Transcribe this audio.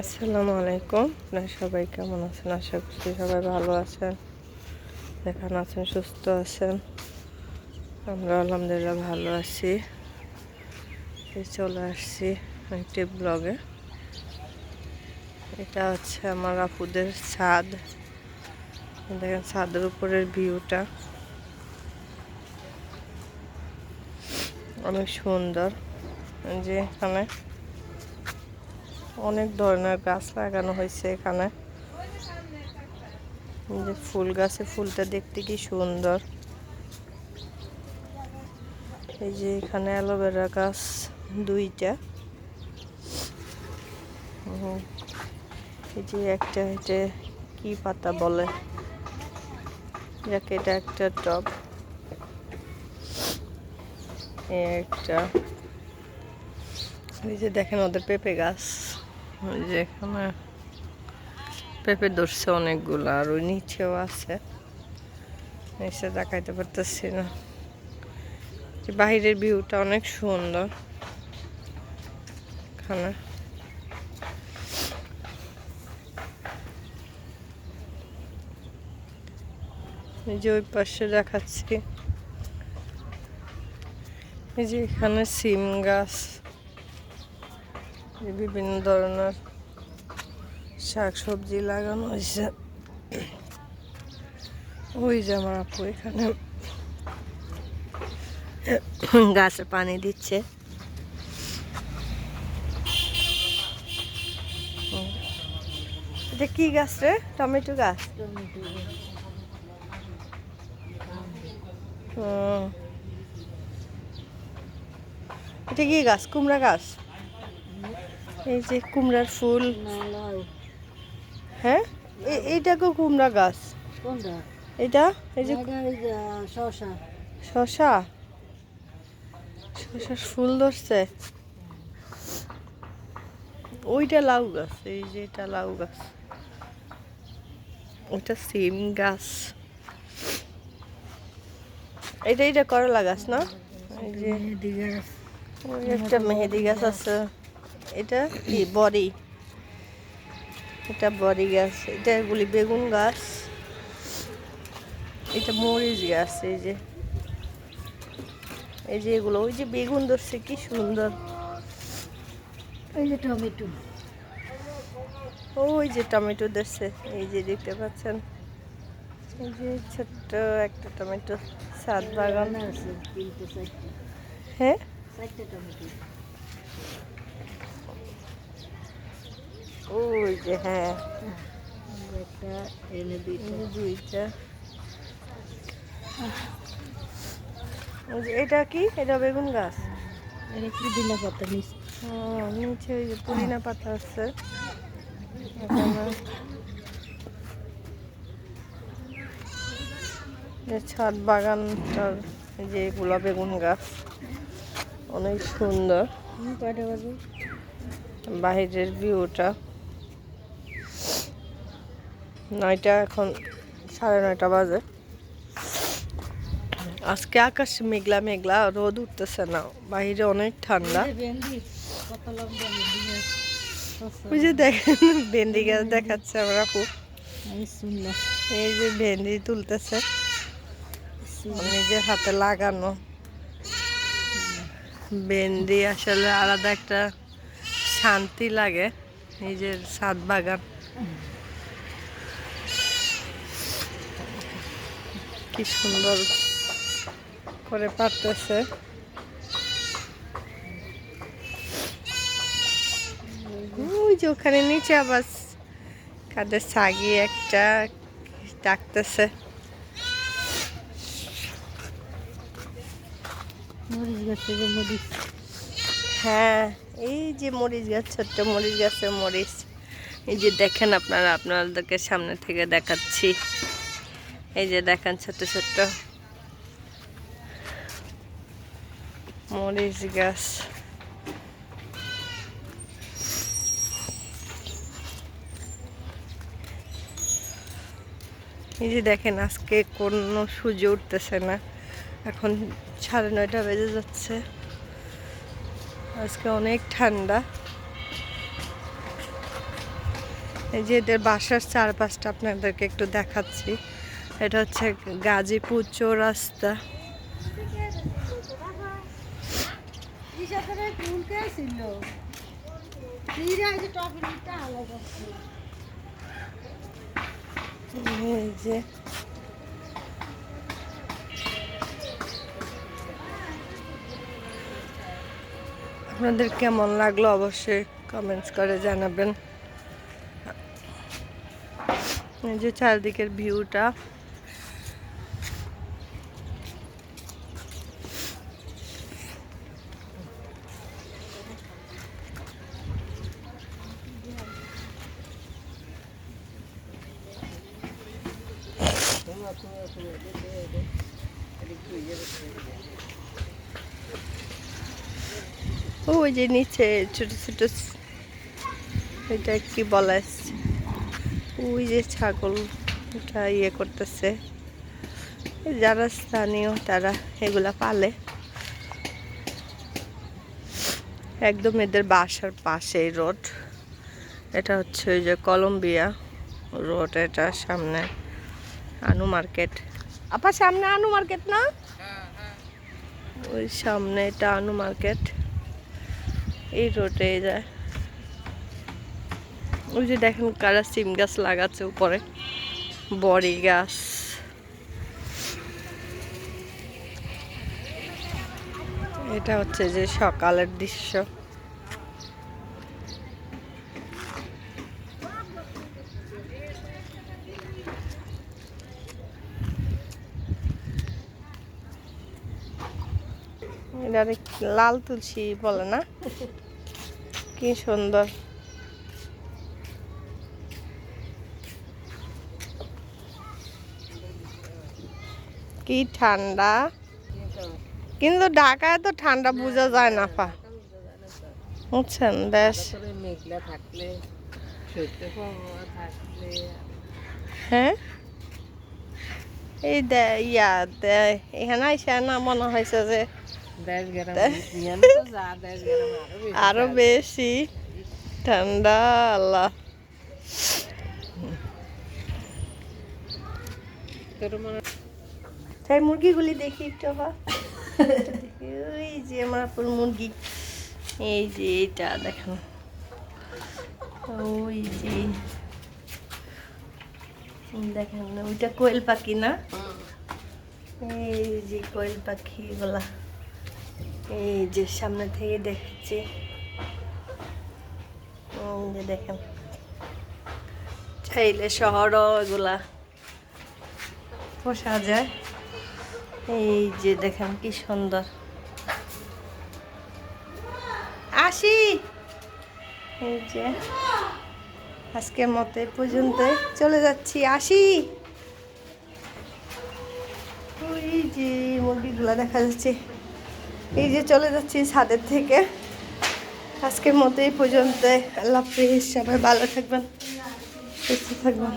আসসালামু আলাইকুম। আপনারা সবাই কেমন আছেন? আশা করছি সবাই ভালো আছেন যেখানে আছেন, সুস্থ আছেন। আমরা আলহামদুলিল্লাহ ভালো আছি। চলে আসছি একটি ব্লগে এটা হচ্ছে আমার আপুদের ছাদ। দেখেন, ছাদের উপরের ভিউটা। অনেক সুন্দর। যে এখানে অনেক ধরনের গাছ লাগানো হয়েছে এখানে। যে ফুল গাছে ফুলটা দেখতে কি সুন্দর। এই যে এখানে অ্যালোভেরা গাছ দুইটা। এই যে একটা এটা কি পাতা বলে? যাকে, এটা একটা টব। একটা। এই যে দেখেন ওদের পেঁপে গাছ। ওই এখানে পেঁপে ধরছে অনেকগুলো, আর ওই নিচেও আছে। নিচে দেখাইতে পারতেছি না। বাহিরের ভিউটা অনেক সুন্দর এখানে। যে ওই পাশে দেখাচ্ছি। এই যে এখানে সিম গাছ। বিভিন্ন ধরনের শাক সবজি লাগানো হয়েছে। ওই যে আমার আপু এখানে গাছে পানি দিচ্ছে। এটা কি গাছ রে? টমেটো গাছ। এটা কি গাছ? কুমড়া গাছ? এই যে কুমড়ার ফুল। হ্যাঁ? এ- এইটাকেও কুমড়া গাছ? এটা এই যে শসা। শশা শশার ফুল ধরছে। ওইটা লাউ গাছ এই যে এটা লাউ গাছ। ওইটা সিম গাছ। এটা এটা করলা গাছ না? এই যে মেহেদি গাছ। একটা মেহেদি গাছ আছে। এটা কি? বড়ি। এটা বড়ি গাছ এটা এগুলি বেগুন গাছ। এটা মরিচ গাছ এই যে। এই যে এগুলো ওই যে বেগুন ধরছে কি সুন্দর। এই যে টমেটো। ওই যে টমেটো ধরছে এই যে দেখতে পাচ্ছেন। এই যে ছোট্ট একটা টমেটো সাত বাগান। বাগান আছে হ্যাঁ? টমেটো। ওই যে হ্যাঁ। একটা এনে দুইটা। এটা কি? এটা বেগুন গাছ? এটা পুদিনা পাতা নিচ? ও, নিচে ওই যে পুদিনা পাতা আছে। ছাদ বাগানটার যে এগুলা বেগুন গাছ। অনেক সুন্দর। কয়টা বাজে? বাহিরের ভিউটা। নয়টা, এখন সাড়ে নয়টা বাজে। আজকে আকাশ মেঘলা মেঘলা, রোদ উঠতেছে না, বাইরে অনেক ঠান্ডা। ওই যে দেখেন, ভেন্ডি গাছ দেখাচ্ছে আমার আপু। এই যে ভেন্ডি তুলতেছে। নিজের হাতে লাগানো। ভেন্ডি আসলে আলাদা একটা শান্তি লাগে, নিজের ছাদ বাগান। কি সুন্দর করে পারতেছে। ওই যে ওখানে নিচে আবার কাদের ছাগি একটা ডাকতেছে। মরিচ গাছ থেকে মরিচ। হ্যাঁ এই যে মরিচ গাছ ছোট্ট মরিচ গাছের মরিচ। এই যে দেখেন আপনারা আপনাদেরকে সামনে থেকে দেখাচ্ছি। এই যে দেখেন ছোট্ট ছোট্ট মরিচ গাছ। এই যে দেখেন আজকে কোনো সূর্য উঠতেছে না। এখন সাড়ে নয়টা বেজে যাচ্ছে। আজকে অনেক ঠান্ডা। এই যে এদের বাসার চারপাশটা আপনাদেরকে একটু দেখাচ্ছি। এটা হচ্ছে গাজীপুর চৌরাস্তা। যে। আপনাদের কেমন লাগল অবশ্যই কমেন্টস করে জানাবেন। যে চারদিকের ভিউটা ওই যে নিচে ছোট ছোট এটা কি বলা? ওই যে ছাগল এটা ইয়ে করতেছে। যারা স্থানীয় তারা এগুলা পালে। একদম এদের বাসার পাশে রোড। এটা হচ্ছে ওই যে কলম্বিয়া রোড, এটা সামনে। আনু মার্কেট। আপা, সামনে আনু মার্কেট না? ওই সামনে এটা আনু মার্কেট। এই রোডে যায়। ওই যে দেখেন কারা সিম গাছ লাগাচ্ছে উপরে। বড়ি গাছ। এটা হচ্ছে যে সকালের দৃশ্য। এটা লাল তুলসী বলে না? কি সুন্দর। কি ঠান্ডা। কিন্তু ঢাকায় তো ঠান্ডা বোঝা যায় না পা বুঝছেন? বেশ। হ্যাঁ? এই দে, ইয়া এখানে আইসা না, মনে হয়েছে যে আরও বেশি ঠান্ডা আল্লাহ তাই মুরগিগুলি দেখি একটু বা ওই যে আমার আপুর মুরগি। এই যে এটা দেখেন। ওই যে। দেখেন ওইটা কোয়েল পাখি না? এই যে কোয়েল পাখি বলা এই যে সামনে থেকে দেখছি। যে দেখেন। চাইলে শহরও এগুলা পোষা যায়। এই যে দেখেন কি সুন্দর। আসি। এই যে আজকের মতে পর্যন্ত চলে যাচ্ছি, আসি। ওই যে মুরগিগুলো দেখা যাচ্ছে। এই যে চলে যাচ্ছি ছাদের থেকে। আজকের মতো এই পর্যন্ত আল্লাহ হাফিজ, সবাই ভালো থাকবেন, সুস্থ থাকবেন।